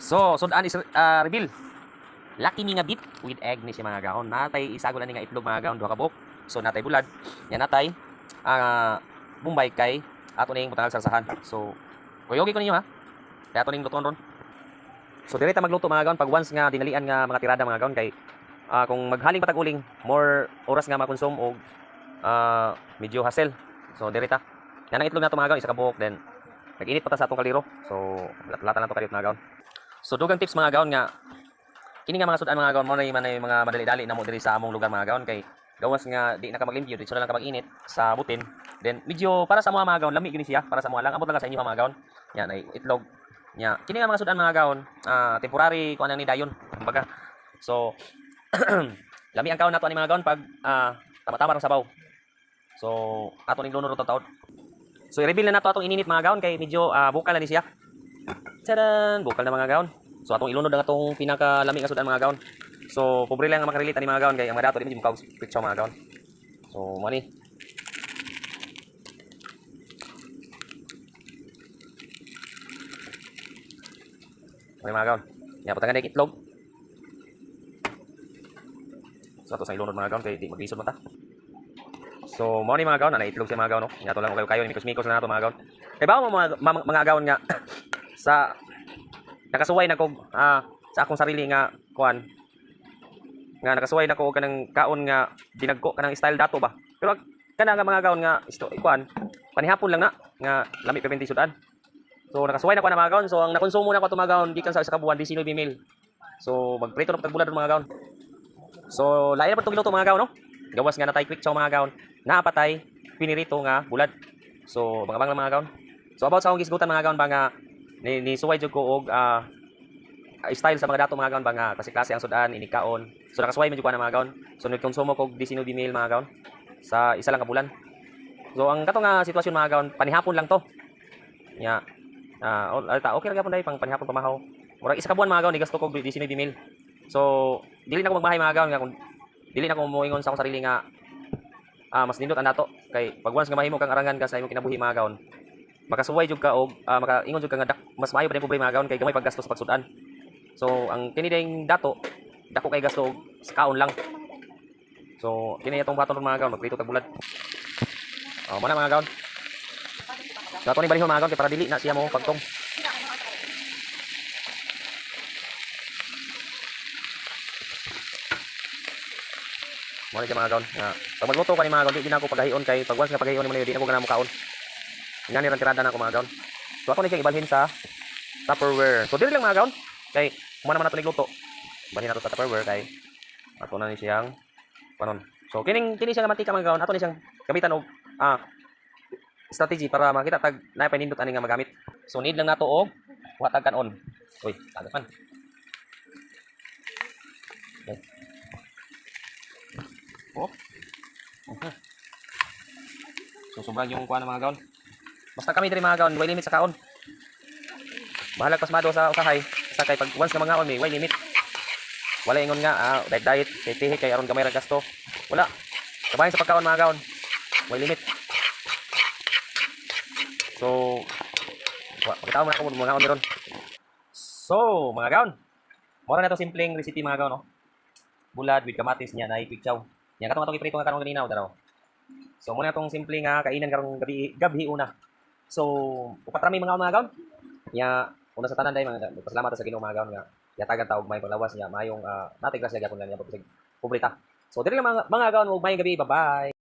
So, sudan is uh, reveal. Lucky ni nga beef with egg ni siya mga gaon. Natay isago lang ni nga itlog mga gaon duha ka buok. So natay bulad. Yan natay ah Bombay kay ato ning butang sarsahan. So kuyogi ko ninyo ha. Kaya ato ning lutuon ron. So dire magluto mga gaon pag once nga dinalian nga mga tirada mga gaon kay ah, kung maghaling patag uling more oras nga makonsum og ah, medyo hassle. So dire. Yan ang itlog nato mga gaon isa ka buok then nag-init pa ta sa atong kaliro. So lat-latan na to kalit mga gaon. So dugang tips mga gaon nga. Kini nga mga sudan mga gaon mo na yung mga madali-dali na mo diri sa among lugar mga gaon. Kay gawas nga di na ka maglimpyo dito lang ka mag-init sa butin. Then medyo para sa mga mga gaon lami gyud siya. Para sa mga lang abot lang sa inyo mga gaon. Yan ay itlog. Nya kini nga mga sudan mga gaon ah, temporary kuan ni dayon kumbaga. So lami ang kaon nato ani mga gaon pag ah, tama-tama ra sabaw. So ato ning lunod taon so i-reveal na nato atong ininit mga gaon kay medyo ah, bukal na ni siya Tadan! Bukal na mga gaon. So atong ilunod ang atong pinakalami nga sudan mga gaon. So pobre lang ang makarelate ani mga gaon kay ang mga dato di mo picture mga gaon. So mo ni. Mga gaon. Ya patangan day itlog. So ato sa ilunod mga gaon kay di maglisod mata. So mo mga gaon ana itlog sa mga gaon no. Nya to lang kayo kayo ni mikos-mikos na nato mga gaon. Kay ba mo mga, mga, mga gaon nga sa nakasuway na kog ah, sa akong sarili nga kuan nga nakasuway na ko kanang kaon nga dinagko kanang style dato ba? Pero kana nga mga gaon nga isto kuan panihapon lang na nga lami pa 20 sudan. So nakasuway na ko na mga gaon so ang nakonsumo na ko mga gaon gikan sa isa ka buwan 19 mil. So magprito na pagbulan mga gaon so lain pa itong giluto mga gaon no? Gawas nga natay quick chow mga gaon naapatay pinirito nga bulad. So mga bang mga gaon so about sa akong gisgutan mga gaon ba nga ni, ni suway jud ko og ah, style sa mga dato mga gaon ba nga kasi klase ang sudan inikaon so nakasuway medyo ko na mga gaon. So nagkonsumo ko og 19 mil mga gaon sa isa lang ka bulan so ang kato nga sitwasyon mga gaon panihapon lang to. Nya ah oh, alta okay ra gyapon dai pang panihapon pamahaw. Murag isa ka buwan mga gaon ni gasto ko og 19 mil. So dili na ko magbahay mga gaon nga kung dili na ko moingon sa akong sarili nga ah, mas nindot ang dato. Kay pag once nga mahimo kang arangan ka sa imong kinabuhi mga gaon makasuway jud ka og ah, makaingon jud ka nga dak, mas maayo pa din problema gaon kay gamay paggasto sa pagsudan. So ang kini ding dato dako kay gasto sa kaon lang. So kini atong baton mga gaon magprito tag bulad. Oh, mo na mga gaon. Dato ni balihon mga gaon kay para dili na siya mo pagtong. Mo na siya mga gaon. Nga, pag magluto ka ni mga gaon, di din ako paghahion kay pag once nga paghahion mo na di na ko gana mo kaon. Nga ni tirada na ako mga gaon. So ako na siyang ibalhin sa Tupperware. So dili lang mga gaon. Kay mo naman nato nigluto. Balhin nato sa Tupperware kay ato na ni siyang panon. So kining kini siyang mantika mga gaon, ato ni siyang gamitan og ah strategy para makita tag na panindot ani nga magamit. So need lang nato og watag kanon. Uy, tagad man. Okay. Oh. Okay. So sobrang yung kuha ng mga gaon. Basta kami diri mga gaon, way limit sa kaon. Bahala pasmado sa usahay. Sa kay pag once nga mga kaon may way limit. Wala ingon nga ah, diet diet, kay tihi kay aron gamay ra gasto. Wala. Kabayan sa pagkaon mga gaon. Way limit. So wa kita mo na ko mga kaon meron. So, mga gaon. Mora na to simpleng recipe mga gaon, no. Bulad with kamatis niya na quick chow. Yan katong atong iprito nga karon ganina daraw. So muna tong simple nga kainan karong gabi gabi una. So upat rami mga mga gaon. Ya una sa tanan day mga pasalamat sa Ginoo mga nga yatagan ta og may palawas niya mayong uh, natig grasya gyapon lang niya pag pobreta. So diri lang mga mga og may gabi bye-bye.